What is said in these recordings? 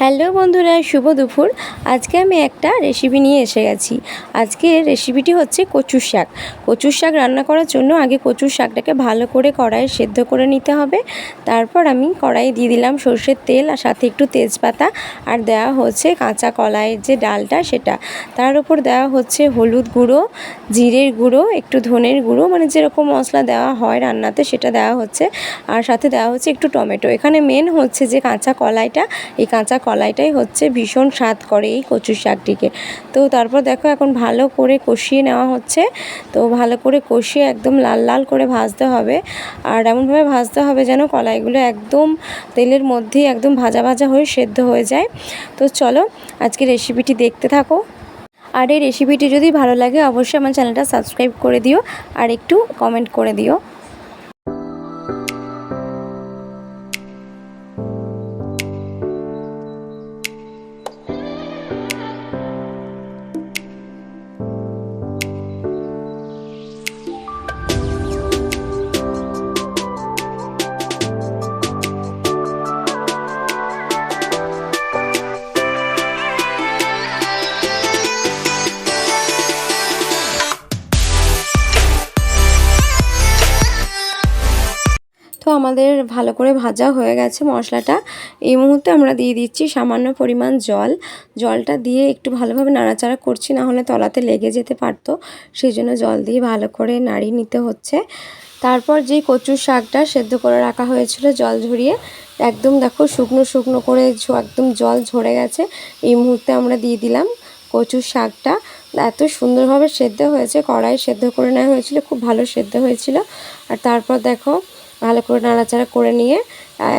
Hello বন্ধুরা, শুভ দুপুর। আজকে আমি একটা রেসিপি নিয়ে এসে গেছি। আজকে রেসিপিটি হচ্ছে কচুর শাক। কচুর শাক রান্না করার জন্য আগে কচুর শাকটাকে ভালো করে কড়াইয়ে সেদ্ধ করে নিতে হবে। তারপর আমি কড়াইয়ে দিয়ে দিলাম সর্ষের তেল আর সাথে একটু তেজপাতা। আর দেওয়া হচ্ছে কাঁচা কলাইয়ের যে ডালটা সেটা। তার উপর দেওয়া হচ্ছে হলুদ গুঁড়ো, জিরের গুঁড়ো, একটু ধনের গুঁড়ো মানে যেরকম মশলা দেওয়া হয় রান্নাতে সেটা দেওয়া হচ্ছে। আর সাথে দেওয়া হচ্ছে একটু টমেটো। এখানে মেন হচ্ছে যে কাঁচা কলাইটা। এই কাঁচা কলাইটাই হচ্ছে ভীষণ স্বাদ করে এই কচু শাকটিকে। তো তারপর দেখো এখন ভালো করে কষিয়ে নেওয়া হচ্ছে। তো ভালো করে কষিয়ে একদম লাল লাল করে ভাজতে হবে। আর এমনভাবে ভাজতে হবে যেন কলাইগুলো একদম তেলের মধ্যেই একদম ভাজা ভাজা হয়ে সেদ্ধ হয়ে যায়। তো চলো আজকে রেসিপিটি দেখতে থাকো। আর এই রেসিপিটি যদি ভালো লাগে অবশ্যই আমার চ্যানেলটা সাবস্ক্রাইব করে দিও। আর একটু কমেন্ট করে দিও। তো আমাদের ভালো করে ভাজা হয়ে গেছে মশলাটা। এই মুহূর্তে আমরা দিয়ে দিচ্ছি সামান্য পরিমাণ জল। জলটা দিয়ে একটু ভালোভাবে নাড়াচাড়া করছি, না হলে তলাতে লেগে যেতে পারতো। সেই জন্য জল দিয়ে ভালো করে নাড়িয়ে নিতে হচ্ছে। তারপর যেই কচুর শাকটা সেদ্ধ করে রাখা হয়েছিল জল ঝরিয়ে, একদম দেখো শুকনো শুকনো করে একদম জল ঝরে গেছে। এই মুহূর্তে আমরা দিয়ে দিলাম। কচুর শাকটা। এত সুন্দরভাবে সেদ্ধ হয়েছে, কড়াই সেদ্ধ করে নেওয়া হয়েছিল, খুব ভালো সেদ্ধ হয়েছিল। আর তারপর দেখো, ভালো করে নাড়াচাড়া করে নিয়ে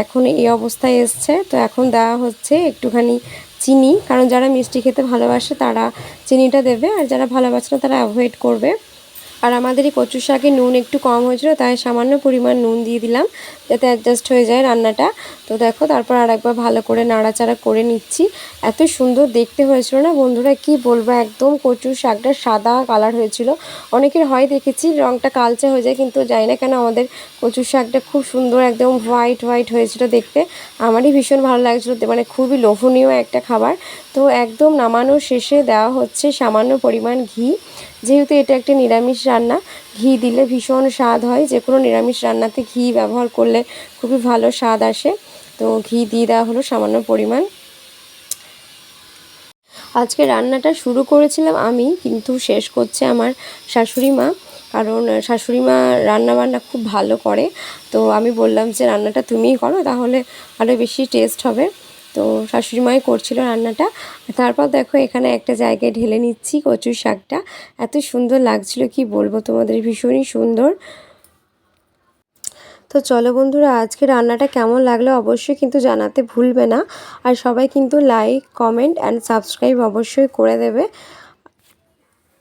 এখন এই অবস্থায় এসছে। তো এখন দেওয়া হচ্ছে একটুখানি চিনি, কারণ যারা মিষ্টি খেতে ভালোবাসে তারা চিনিটা দেবে, আর যারা ভালোবাসে না তারা অ্যাভয়েড করবে। আর আমাদের এই কচু শাকে নুন একটু কম হয়েছিল, তাই সামান্য পরিমাণ নুন দিয়ে দিলাম, যাতে অ্যাডজাস্ট হয়ে যায় রান্নাটা। তো দেখো, তারপর আর একবার ভালো করে নাড়াচাড়া করে নিচ্ছি। এত সুন্দর দেখতে হয়েছিল না বন্ধুরা, কি বলব, একদম কচুর শাকটা সাদা কালার হয়েছিল। অনেকের হয় দেখেছি রঙটা কালচে হয়ে যায়, কিন্তু জানি না কেন আমাদের কচুর শাকটা খুব সুন্দর, একদম হোয়াইট হোয়াইট হয়েছিল দেখতে। আমারই ভীষণ ভালো লাগছিল মানে খুবই লোভনীয় একটা খাবার। তো একদম নামানোর শেষে দেওয়া হচ্ছে সামান্য পরিমাণ ঘি। যেহেতু এটা একটা নিরামিষ রান্না, ঘি দিলে ভীষণ স্বাদ হয়। যে কোনো নিরামিষ রান্নাতে ঘি ব্যবহার করলে খুবই ভালো স্বাদ আসে। তো ঘি দিয়ে দেওয়া হলো সামান্য পরিমাণ। আজকে রান্নাটা শুরু করেছিলাম আমি, কিন্তু শেষ করছে আমার শাশুড়ি মা। কারণ শাশুড়ি মা রান্না বান্না খুব ভালো করে। তো আমি বললাম যে, রান্নাটা তুমিই করো, তাহলে আরও বেশি টেস্ট হবে। তো শাশুড়ি মাই করছিল রান্নাটা। তারপর দেখো এখানে একটা জায়গায় ঢেলে নিচ্ছি কচুর শাকটা। এত সুন্দর লাগছিল, কি বলব তোমাদের? ভীষণই সুন্দর। তো চলো বন্ধুরা, আজকে রান্নাটা কেমন লাগল অবশ্যই কিন্তু জানাতে ভুলবে না। আর সবাই কিন্তু লাইক কমেন্ট অ্যান্ড সাবস্ক্রাইব অবশ্যই করে দেবে।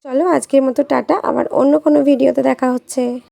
চলো আজকের মতো টাটা, আবার অন্য কোনো ভিডিওতে দেখা হচ্ছে।